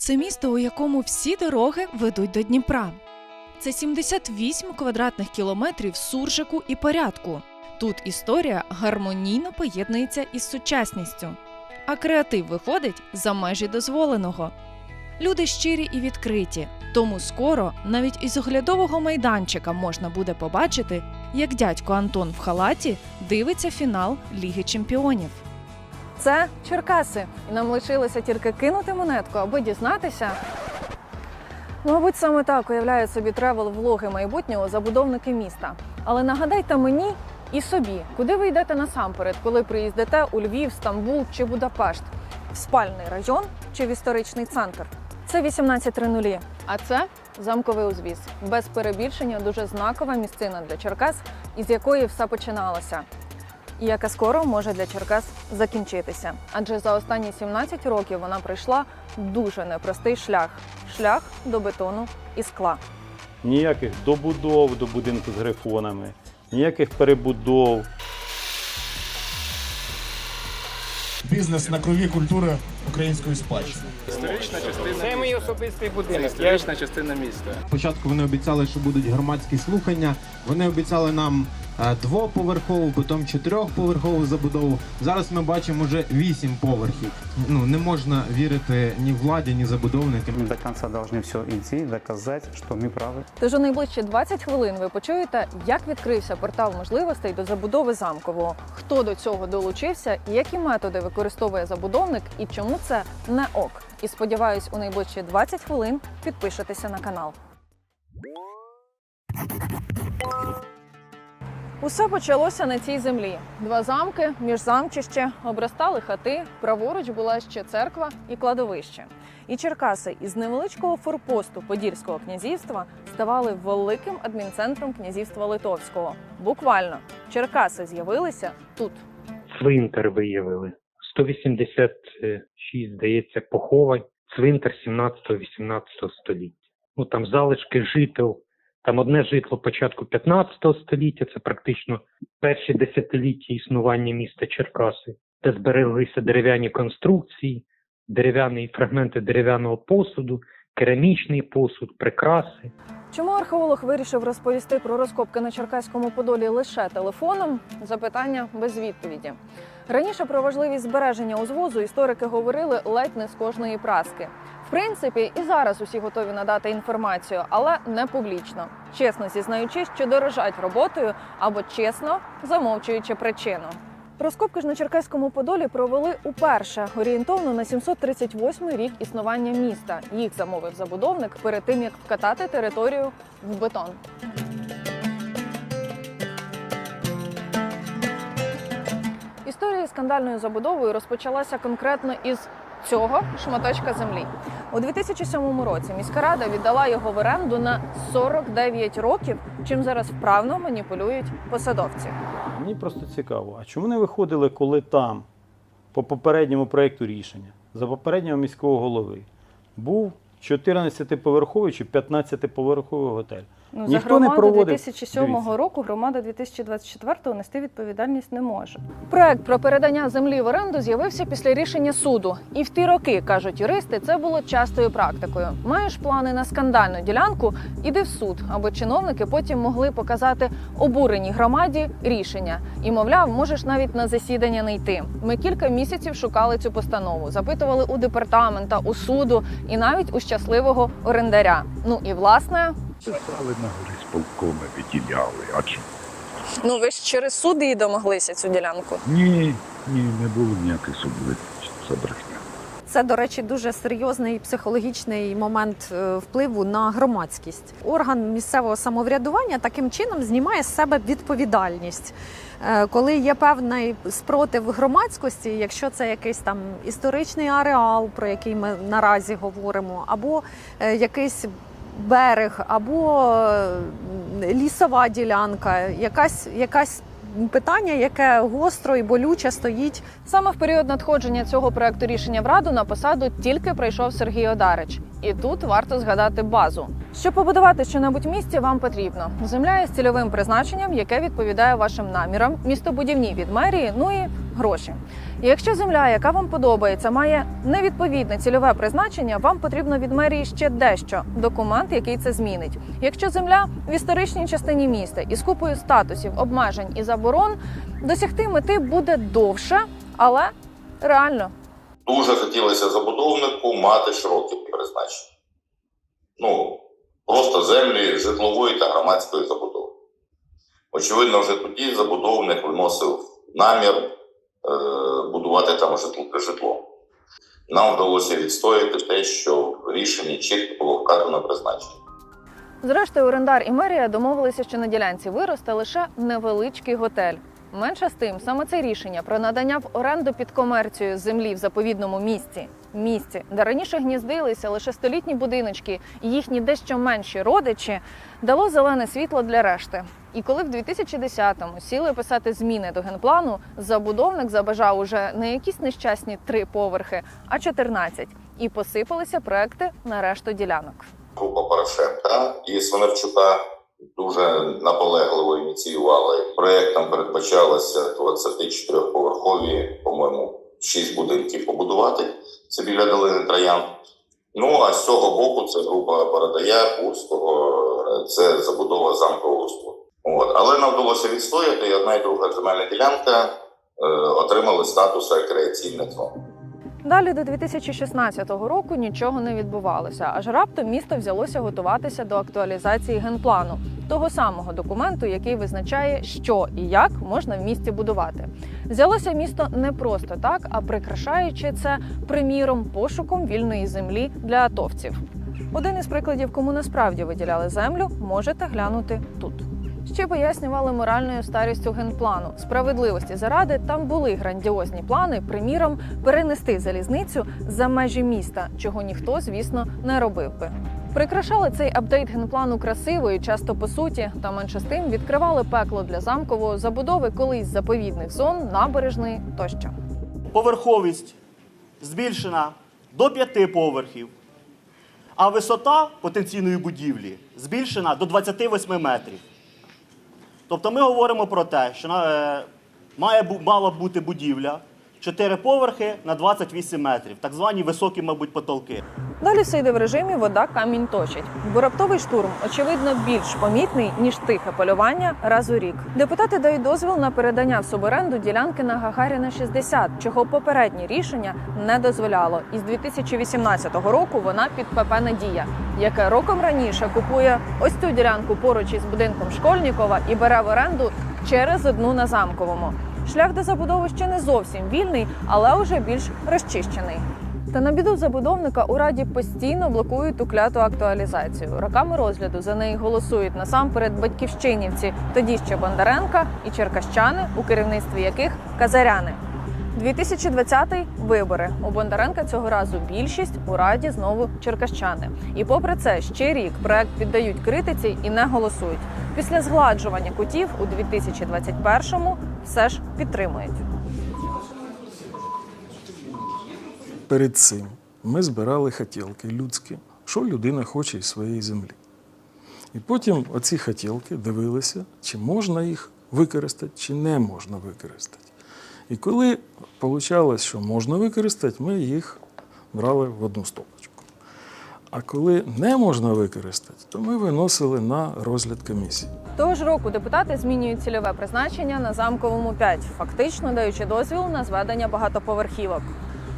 Це місто, у якому всі дороги ведуть до Дніпра. Це 78 квадратних кілометрів суржику і порядку. Тут історія гармонійно поєднується із сучасністю, а креатив виходить за межі дозволеного. Люди щирі і відкриті, тому скоро навіть із оглядового майданчика можна буде побачити, як дядько Антон в халаті дивиться фінал Ліги Чемпіонів. Це Черкаси, і нам лишилося тільки кинути монетку, аби дізнатися. Мабуть, саме так уявляють собі тревел-влоги майбутнього забудовники міста. Але нагадайте мені і собі, куди ви йдете насамперед, коли приїздите у Львів, Стамбул чи Будапешт, в спальний район чи в історичний центр. Це 18.00, а це замковий узвіз. Без перебільшення дуже знакова місцина для Черкас, із якої все починалося і яка скоро може для Черкас закінчитися. Адже за останні 17 років вона пройшла дуже непростий шлях шлях до бетону і скла. Ніяких добудов до будинку з грифонами, ніяких перебудов. Бізнес на крові культури української спадщини. Історична частина Це мій особистий будинок. Історична частина міста. Спочатку вони обіцяли, що будуть громадські слухання. Вони обіцяли нам двоповерхову, потім чотирьохповерхову забудову. Зараз ми бачимо вже вісім поверхів. Ну не можна вірити ні владі, ні забудовникам. До конца должны все идти, доказать, что мы правы. Тож у найближчі 20 хвилин ви почуєте, як відкрився портал можливостей до забудови замкового, хто до цього долучився, і які методи використовує забудовник і чому це не ок. І сподіваюсь, у найближчі 20 хвилин підпишетеся на канал. Усе почалося на цій землі. Два замки, міжзамчище, обростали хати. Праворуч була ще церква і кладовище. І Черкаси із невеличкого форпосту Подільського князівства ставали великим адмінцентром князівства Литовського. Буквально Черкаси з'явилися тут. цвинтар виявили. 186, здається, поховань. Цвинтар 17-18 століття. Ну там залишки жител. Там одне житло початку 15 століття, це практично перші десятиліття існування міста Черкаси, де збереглися дерев'яні конструкції, дерев'яні фрагменти дерев'яного посуду, керамічний посуд, прикраси. Чому археолог вирішив розповісти про розкопки на Черкаському Подолі лише телефоном? Запитання без відповіді. Раніше про важливість збереження узвозу історики говорили ледь не з кожної праски. В принципі, і зараз усі готові надати інформацію, але не публічно, чесно зізнаючись, що дорожать роботою або чесно замовчуючи причину. Розкопки ж на Черкаському Подолі провели уперше орієнтовно на 738 рік існування міста. Їх замовив забудовник перед тим як вкатати територію в бетон. Історія скандальною забудовою розпочалася конкретно із цього шматочка землі. У 2007 році міська рада віддала його в оренду на 49 років, чим зараз вправно маніпулюють посадовці. Мені просто цікаво, а чому не виходили, коли там, по попередньому проєкту рішення, за попереднього міського голови, був 14-поверховий чи 15-поверховий готель? Ну, Ніхто за не громаду проводив. 2007 Дивіться. року громада 2024 нести відповідальність не може. Проект про передання землі в оренду з'явився після рішення суду. І в ті роки, кажуть юристи, це було частою практикою. Маєш плани на скандальну ділянку, іди в суд, аби чиновники потім могли показати обуреній громаді рішення. І мовляв, можеш навіть на засідання не йти. Ми кілька місяців шукали цю постанову, запитували у департамента, у суду і навіть у щасливого орендаря. Ну і власне. Писали на горі з полкоми, відділяли. А чи Ну ви ж через суд і домоглися цю ділянку. ні, ні, не було ніяких судових. Це брехня. Це, до речі, дуже серйозний психологічний момент е, впливу на громадськість. Орган місцевого самоврядування таким чином знімає з себе відповідальність. Е, Коли є певний спротив громадськості, якщо це якийсь там історичний ареал, про який ми наразі говоримо, або е, якийсь берег, або е, лісова ділянка, якась, якась питання, яке гостро і болюче стоїть Саме в період надходження цього проекту рішення в раду на посаду тільки прийшов Сергій Одарич. І тут варто згадати базу. Щоб побудувати щонебудь в місті, вам потрібно земля із цільовим призначенням, яке відповідає вашим намірам, містобудівні від мерії, ну і гроші. Якщо земля, яка вам подобається, має невідповідне цільове призначення, вам потрібно від мерії ще дещо документ, який це змінить. Якщо земля в історичній частині міста із купою статусів, обмежень і заборон, досягти мети буде довше, але реально. Дуже хотілося забудовнику мати широкі призначення. Ну, просто землі житлової та громадської забудови. Очевидно, вже тоді забудовник виносив намір е, будувати там житло, житло. Нам вдалося відстояти те, що в рішенні чітко було вказано призначення. Зрештою, орендар і мерія домовилися, що на ділянці виросте лише невеличкий готель. Менше з тим, саме це рішення про надання в оренду під комерцію землі в заповідному місці, місці, де раніше гніздилися лише столітні будиночки і їхні дещо менші родичі, дало зелене світло для решти. І коли в 2010-му сіли писати зміни до генплану, забудовник забажав уже не якісь нещасні три поверхи, а 14. І посипалися проекти на решту ділянок. Група Порошенка і Свинарчука дуже наполегливо ініціювали. Проектом передбачалося 24-поверхові, по-моєму, 6 будинків побудувати. Це біля долини Троян. Ну а з цього боку це група Бородая, Курського, це забудова замкового. От. Але нам вдалося відстояти, і одна і друга земельна ділянка е, отримали статус рекреаційних. Далі до 2016 року нічого не відбувалося, аж раптом місто взялося готуватися до актуалізації генплану, того самого документу, який визначає, що і як можна в місті будувати. Взялося місто не просто так, а прикрашаючи це приміром пошуком вільної землі для атовців. Один із прикладів, кому насправді виділяли землю, можете глянути тут. Ще пояснювали моральною старістю генплану. Справедливості заради там були грандіозні плани, приміром, перенести залізницю за межі міста, чого ніхто, звісно, не робив би. Прикрашали цей апдейт генплану красивою, часто по суті, та менше з тим відкривали пекло для замкової забудови колись заповідних зон, набережної тощо. Поверховість збільшена до 5 поверхів, а висота потенційної будівлі збільшена до 28 метрів. Тобто ми говоримо про те, що е, має мала бути будівля 4 поверхи на 28 метрів, так звані високі, мабуть, потолки. Далі все йде в режимі вода камінь точить. Бо раптовий штурм, очевидно, більш помітний ніж тихе полювання раз у рік. Депутати дають дозвіл на передання в суборенду ділянки на Гагаріна 60, чого попереднє рішення не дозволяло. І з 2018 року вона під ПП Надія, яке роком раніше купує ось цю ділянку поруч із будинком Школьнікова і бере в оренду через одну на замковому. Шлях до забудови ще не зовсім вільний, але вже більш розчищений. Та на біду забудовника у раді постійно блокують ту кляту актуалізацію. Роками розгляду за неї голосують насамперед батьківщинівці, тоді ще Бондаренка і черкащани, у керівництві яких казаряни. 2020 вибори у Бондаренка цього разу більшість у раді знову черкащани. І попри це ще рік проект піддають критиці і не голосують. Після згладжування кутів у 2021-му все ж підтримують. Перед цим ми збирали хотілки людські, що людина хоче із своєї землі. І потім оці хотілки дивилися, чи можна їх використати, чи не можна використати. І коли вийшло, що можна використати, ми їх брали в одну стопочку. А коли не можна використати, то ми виносили на розгляд комісії. Того ж року депутати змінюють цільове призначення на замковому 5, фактично даючи дозвіл на зведення багатоповерхівок.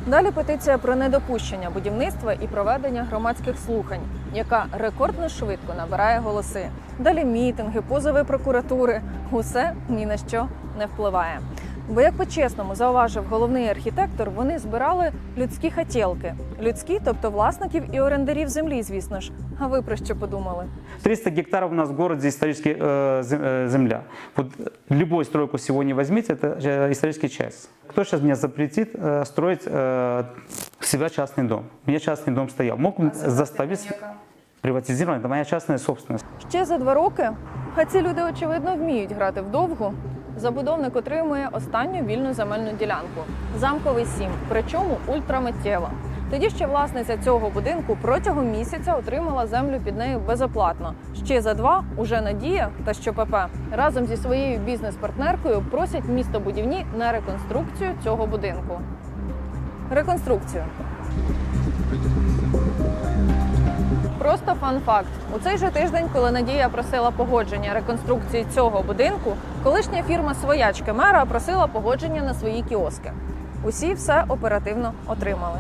Далі петиція про недопущення будівництва і проведення громадських слухань, яка рекордно швидко набирає голоси. Далі мітинги, позови прокуратури. Усе ні на що не впливає. Бо, як по-чесному зауважив головний архітектор, вони збирали людські хотілки. Людські, тобто власників і орендарів землі, звісно ж. А ви про що подумали? 300 гектаров у нас в городе исторически э, зем- э, земля. Вот любой стройку сегодня возьмите, это э, исторический час. Кто сейчас мне запретит э, строить э, себя частный дом? У меня частный дом стоял. Мог заставить приватизировать, это моя частная собственность. Ще за два роки, а ці люди очевидно вміють грати вдовгу. Забудовник отримує останню вільну земельну ділянку замковий 7, причому ультрамиттєво. Тоді ще власниця цього будинку протягом місяця отримала землю під нею безоплатно. Ще за два уже Надія та ЩПП разом зі своєю бізнес-партнеркою просять містобудівні на реконструкцію цього будинку. Реконструкцію. Просто фан-факт. У цей же тиждень, коли Надія просила погодження реконструкції цього будинку, колишня фірма своячки мера просила погодження на свої кіоски. Усі все оперативно отримали.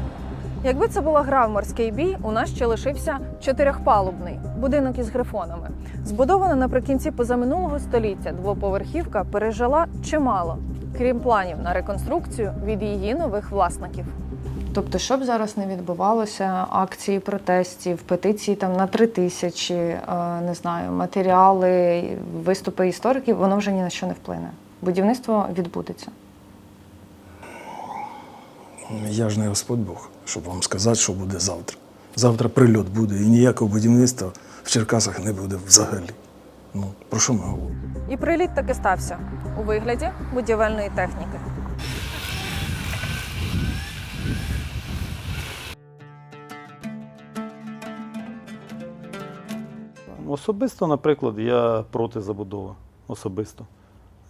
Якби це була гра в морський бій, у нас ще лишився чотирьохпалубний будинок із грифонами. Збудована наприкінці позаминулого століття, двоповерхівка пережила чимало, крім планів на реконструкцію від її нових власників. Тобто, щоб зараз не відбувалося акції протестів, петиції там на три тисячі, е, не знаю, матеріали, виступи істориків, воно вже ні на що не вплине. Будівництво відбудеться. Я ж не Господь Бог, щоб вам сказати, що буде завтра. Завтра прильот буде, і ніякого будівництва в Черкасах не буде взагалі. Ну, про що ми говоримо? І приліт таки стався у вигляді будівельної техніки. Особисто, наприклад, я проти забудови. Особисто.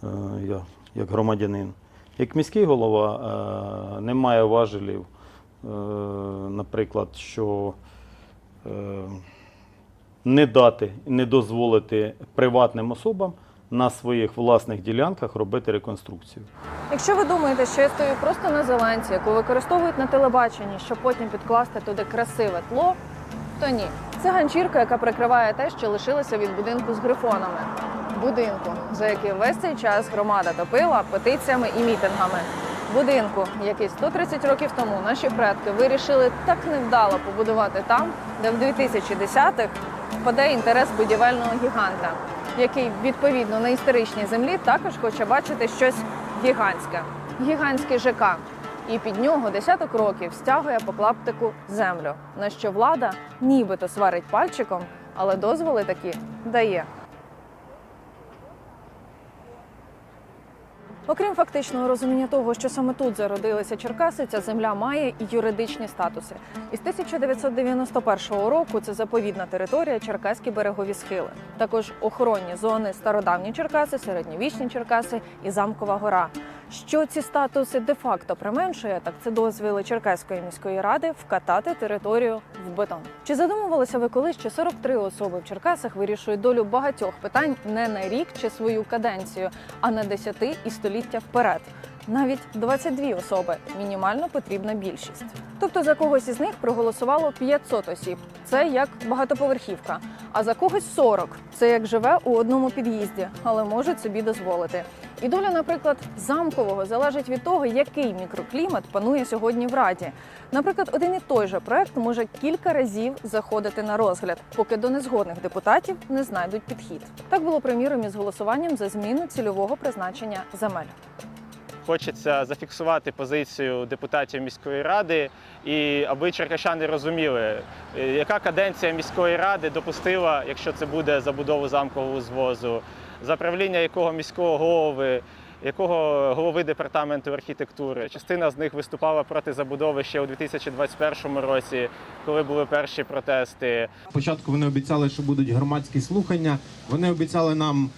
Е, Я як громадянин. Як міський голова е, немає важелів, е, наприклад, що не дати, не дозволити приватним особам на своїх власних ділянках робити реконструкцію. Якщо ви думаєте, що я стою просто на зеленці, яку використовують на телебаченні, щоб потім підкласти туди красиве тло, то ні. Це ганчірка, яка прикриває те, що лишилося від будинку з грифонами. Будинку, за який весь цей час громада топила петиціями і мітингами. Будинку, який 130 років тому наші предки вирішили так невдало побудувати там, де в 2010-х впаде інтерес будівельного гіганта, який відповідно на історичній землі також хоче бачити щось гігантське. Гігантський ЖК. І під нього десяток років стягує по клаптику землю, на що влада нібито сварить пальчиком, але дозволи такі дає. Окрім фактичного розуміння того, що саме тут зародилися Черкаси, ця земля має і юридичні статуси. Із 1991 року це заповідна територія Черкаські берегові схили. Також охоронні зони стародавні Черкаси, середньовічні Черкаси і Замкова гора. Що ці статуси де-факто применшує, так це дозвіли Черкаської міської ради вкатати територію в бетон. Чи задумувалися ви колись, що 43 особи в Черкасах вирішують долю багатьох питань не на рік чи свою каденцію, а на десяти і століття вперед? Навіть 22 особи мінімально потрібна більшість. Тобто за когось із них проголосувало 500 осіб. Це як багатоповерхівка. А за когось 40. Це як живе у одному під'їзді, але можуть собі дозволити. І доля, наприклад, замкового залежить від того, який мікроклімат панує сьогодні в раді. Наприклад, один і той же проект може кілька разів заходити на розгляд, поки до незгодних депутатів не знайдуть підхід. Так було приміром із голосуванням за зміну цільового призначення земель. Хочеться зафіксувати позицію депутатів міської ради, і аби черкащани розуміли, е, яка каденція міської ради допустила, якщо це буде забудову замкового звозу, за правління якого міського голови, якого голови департаменту архітектури. Частина з них виступала проти забудови ще у 2021 році, коли були перші протести. Спочатку вони обіцяли, що будуть громадські слухання. Вони обіцяли нам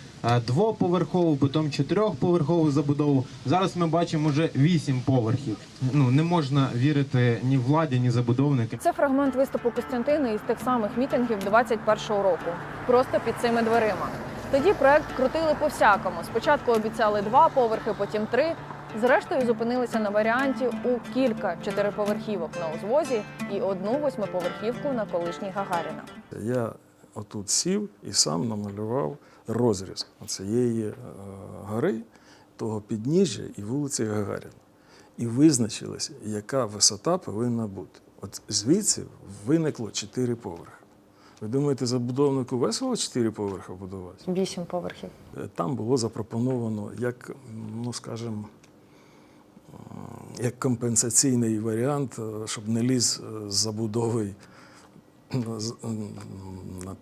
двоповерхову, потім чотирьохповерхову забудову. Зараз ми бачимо вже вісім поверхів. Ну не можна вірити ні владі, ні забудовникам. Це фрагмент виступу Костянтина із тих самих мітингів 21-го року, просто під цими дверима. Тоді проект крутили по-всякому. Спочатку обіцяли два поверхи, потім три. Зрештою зупинилися на варіанті у кілька чотириповерхівок на узвозі і одну восьмиповерхівку на колишній Гагаріна. Я отут сів і сам намалював розріз цієї е, гори, того підніжжя і вулиці Гагаріна. І визначилося, яка висота повинна бути. От звідси виникло чотири поверхи. Ви думаєте, забудовнику весело чотири поверхи будувати? Вісім поверхів. Е, Там було запропоновано як, ну скажімо, е, як компенсаційний варіант, щоб не ліз з забудови з- м,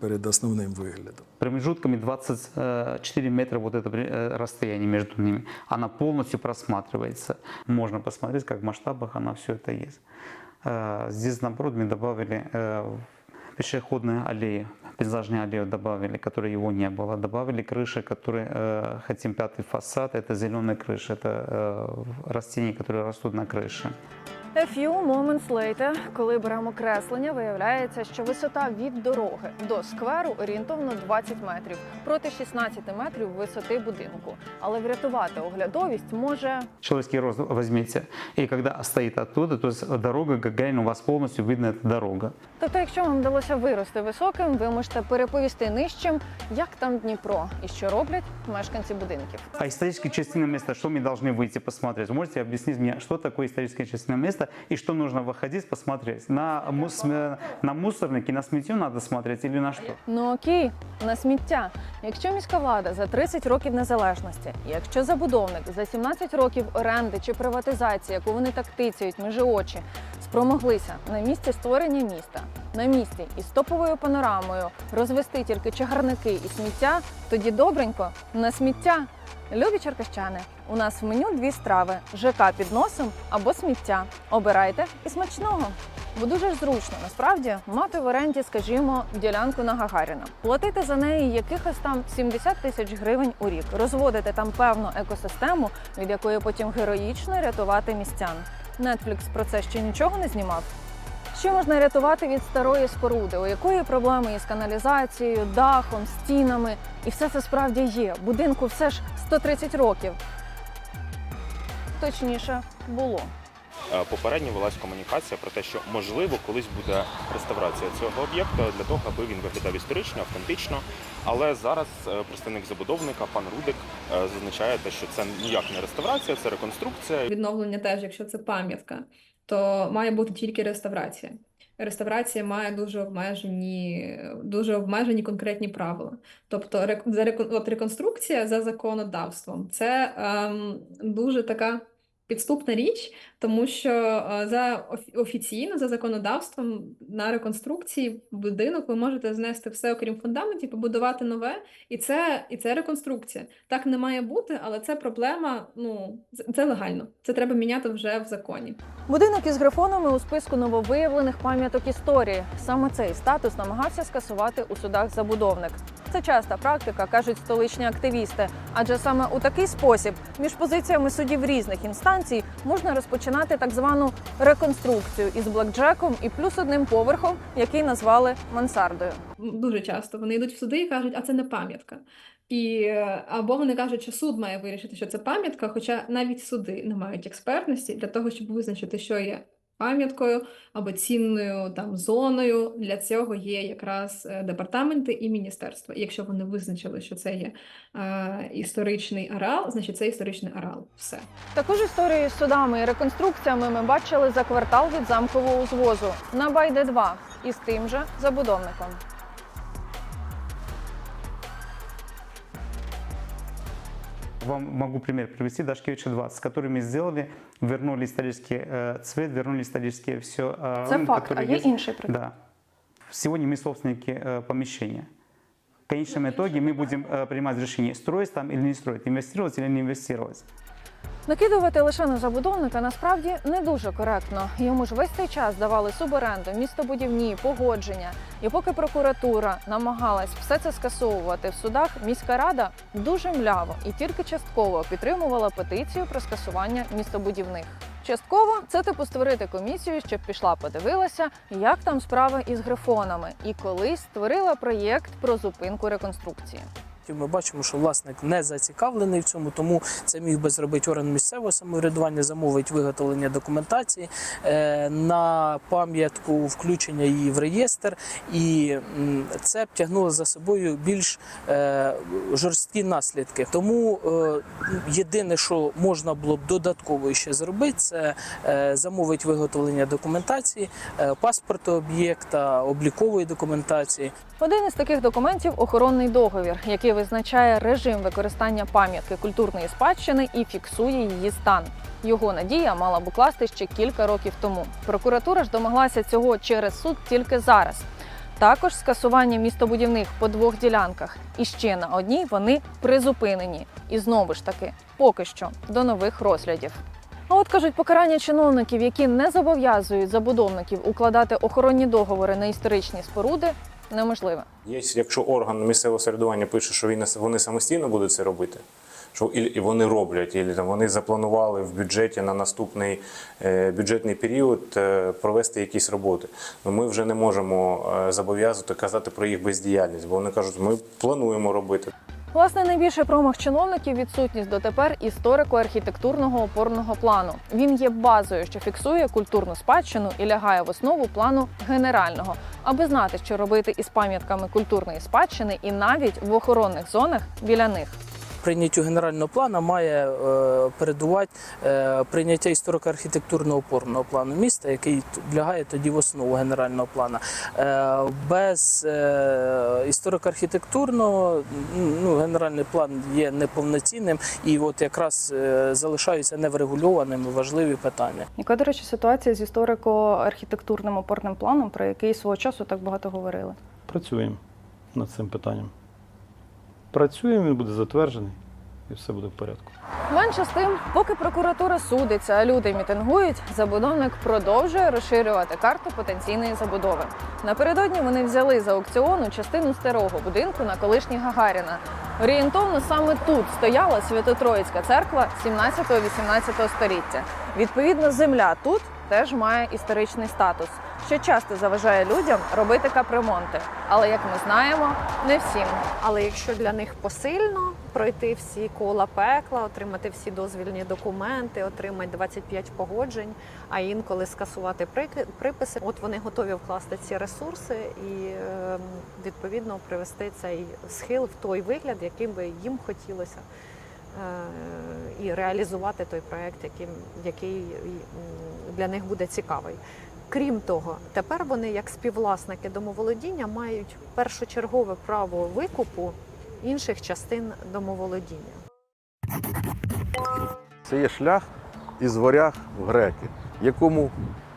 перед основним виглядом. Промежутками 24 метра вот это э, расстояние между ними. Она полностью просматривается. Можно посмотреть, как в масштабах она все это есть. Э, Здесь, наоборот, мы добавили э, пешеходные аллеи, пейзажные аллеи добавили, которые его не было. Добавили крыши, которые э, хотим пятый фасад. Это зеленые крыши, это э, растения, которые растут на крыше. A few moments later, коли беремо креслення, виявляється, що висота від дороги до скверу орієнтовно 20 метрів проти 16 метрів висоти будинку. Але врятувати оглядовість може Человеческий рост возьмите. И когда стоит оттуда, то есть дорога Гагарина, у вас полностью видно эта дорога. Тобто, якщо вам вдалося вирости високим, ви можете переповісти нижчим, як там Дніпро і що роблять мешканці будинків. А историческое частинное место, что мы должны выйти посмотреть? Можете объяснить мне, что такое историческое частинное место и что нужно выходить посмотреть? На, мус, на мусорники, на сметью надо смотреть или на что? Ну окей, на сміття. Якщо міська влада за 30 років незалежності, якщо забудовник за 17 років оренди чи приватизації, яку вони так тицяють межі очі, спромоглися на місці створення міста, на місці із топовою панорамою розвести тільки чагарники і сміття, тоді добренько на сміття. Любі черкащани, у нас в меню дві страви: ЖК під носом або сміття. Обирайте і смачного. Бо дуже ж зручно насправді мати в оренді, скажімо, ділянку на Гагаріна, платити за неї якихось там 70 тисяч гривень у рік, розводити там певну екосистему, від якої потім героїчно рятувати містян. Netflix про це ще нічого не знімав. Що можна рятувати від старої споруди, у якої проблеми із каналізацією, дахом, стінами, і все це справді є. Будинку все ж 130 років. Точніше, було. Е, Попередньо велась комунікація про те, що можливо колись буде реставрація цього об'єкта для того, аби він виглядав історично, автентично. Але зараз е, представник забудовника, пан Рудик, е, зазначає те, що це ніяк не реставрація, це реконструкція. Відновлення теж, якщо це пам'ятка, то має бути тільки реставрація. Реставрація має дуже обмежені, дуже обмежені конкретні правила. Тобто, от реконструкція за законодавством це ем, дуже така підступна річ, тому що е, за офі- офіційно, за законодавством, на реконструкції будинок ви можете знести все, окрім фундаментів, побудувати нове, і це, і це реконструкція. Так не має бути, але це проблема. Ну це- легально. Це треба міняти вже в законі. Будинок із грифонами у списку нововиявлених пам'яток історії. Саме цей статус намагався скасувати у судах забудовник. Це часта практика, кажуть столичні активісти. Адже саме у такий спосіб між позиціями судів різних інстанцій можна розпочинати так звану реконструкцію із блекджеком і плюс одним поверхом, який назвали мансардою. Дуже часто вони йдуть в суди і кажуть, а це не пам'ятка. І е, або вони кажуть, що суд має вирішити, що це пам'ятка, хоча навіть суди не мають експертності для того, щоб визначити, що є пам'яткою або цінною там зоною. Для цього є якраз е, департаменти і міністерства. Якщо вони визначили, що це є е, історичний ареал, значить це історичний арал. Все. також історію з судами і реконструкціями ми бачили за квартал від замкового узвозу на Байде 2 із тим же забудовником. Вам могу пример привести Дашкевича 20, с которыми сделали, вернули исторический э, цвет, вернули исторические все. Э, Це ну, факт, а которые є есть. інший приклад. Да. Сегодня мы собственники э, помещения. В конечном итоге мы будем э, принимать решение, строить там или не строить, инвестировать или не инвестировать. Накидувати лише на забудовника насправді не дуже коректно. Йому ж весь цей час давали суборенду, містобудівні, погодження. І поки прокуратура намагалась все це скасовувати в судах, міська рада дуже мляво і тільки частково підтримувала петицію про скасування містобудівних. Частково це типу створити комісію, щоб пішла, подивилася, як там справи із грифонами, і колись створила проєкт про зупинку реконструкції. Ми бачимо, що власник не зацікавлений в цьому, тому це міг би зробити орган місцевого самоврядування, замовить виготовлення документації е, на пам'ятку, включення її в реєстр, і це б тягнуло за собою більш е, жорсткі наслідки. Тому е, єдине, що можна було б додатково ще зробити, це замовить виготовлення документації, паспорту об'єкта, облікової документації. Один із таких документів охоронний договір, який визначає режим використання пам'ятки культурної спадщини і фіксує її стан. Його надія мала б укласти ще кілька років тому. Прокуратура ж домоглася цього через суд тільки зараз. Також скасування містобудівних по двох ділянках, і ще на одній вони призупинені. І знову ж таки, поки що до нових розглядів. А от кажуть, покарання чиновників, які не зобов'язують забудовників укладати охоронні договори на історичні споруди, неможливе. Є, якщо орган місцевого середування пише, що він- вони самостійно будуть це робити, що і, вони роблять, і там вони запланували в бюджеті на наступний е, бюджетний період е, провести якісь роботи. Ну ми вже не можемо е, зобов'язувати казати про їх бездіяльність, бо вони кажуть, ми плануємо робити. Власне, найбільший промах чиновників відсутність дотепер історико-архітектурного опорного плану. Він є базою, що фіксує культурну спадщину і лягає в основу плану генерального, аби знати, що робити із пам'ятками культурної спадщини, і навіть в охоронних зонах біля них. Прийняттю генерального плану має е, передувати е, прийняття історико-архітектурного опорного плану міста, який лягає тоді в основу генерального плану. Е, без історико-архітектурного ну, генеральний план є неповноцінним і от якраз залишаються неврегульованими важливі питання. Яка, до речі, ситуація з історико-архітектурним опорним планом, про який свого часу так багато говорили? Працюємо над цим питанням. Працюємо, він буде затверджений і все буде в порядку. Менше з тим, поки прокуратура судиться, а люди мітингують, забудовник продовжує розширювати карту потенційної забудови. Напередодні вони взяли за аукціону частину старого будинку на колишній Гагаріна. Орієнтовно саме тут стояла Свято-Троїцька церква 17-18 століття. Відповідно, земля тут теж має історичний статус, що часто заважає людям робити капремонти. Але як ми знаємо, не всім. Але якщо для них посильно пройти всі кола пекла, отримати всі дозвільні документи, отримати 25 погоджень, а інколи скасувати приписи, от вони готові вкласти ці ресурси і е, відповідно привести цей схил в той вигляд, яким би їм хотілося. е, І реалізувати той проект, яким, який для них буде цікавий. Крім того, тепер вони, як співвласники домоволодіння, мають першочергове право викупу інших частин домоволодіння. Це є шлях із варяг в греки, якому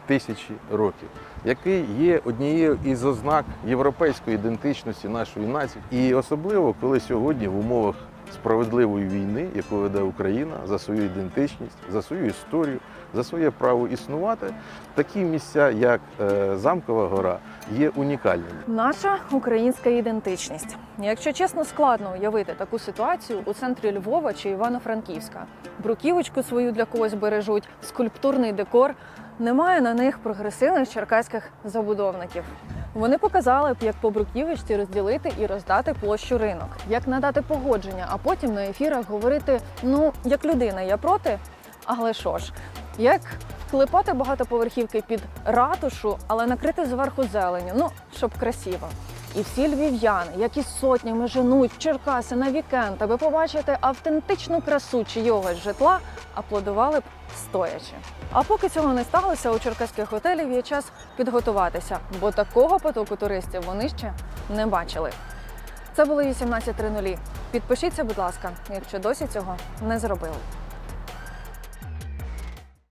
тисячі років, який є однією із ознак європейської ідентичності нашої нації. І особливо, коли сьогодні в умовах справедливої війни, яку веде Україна за свою ідентичність, за свою історію, за своє право існувати, такі місця, як е, Замкова гора, є унікальними. Наша українська ідентичність. Якщо чесно, складно уявити таку ситуацію у центрі Львова чи Івано-Франківська. Бруківочку свою для когось бережуть, скульптурний декор. Немає на них прогресивних черкаських забудовників. Вони показали б, як по бруківочці розділити і роздати площу ринок, як надати погодження, а потім на ефірах говорити: ну, як людина, я проти, але що ж, як вклепати багатоповерхівки під ратушу, але накрити зверху зеленю, ну щоб красиво. І всі львів'яни, які сотнями женуть в Черкаси на вікенд, аби побачити автентичну красу чийогось житла, аплодували б стоячи. А поки цього не сталося, у черкаських готелів є час підготуватися, бо такого потоку туристів вони ще не бачили. Це було 18.00. Підпишіться, будь ласка, якщо досі цього не зробили.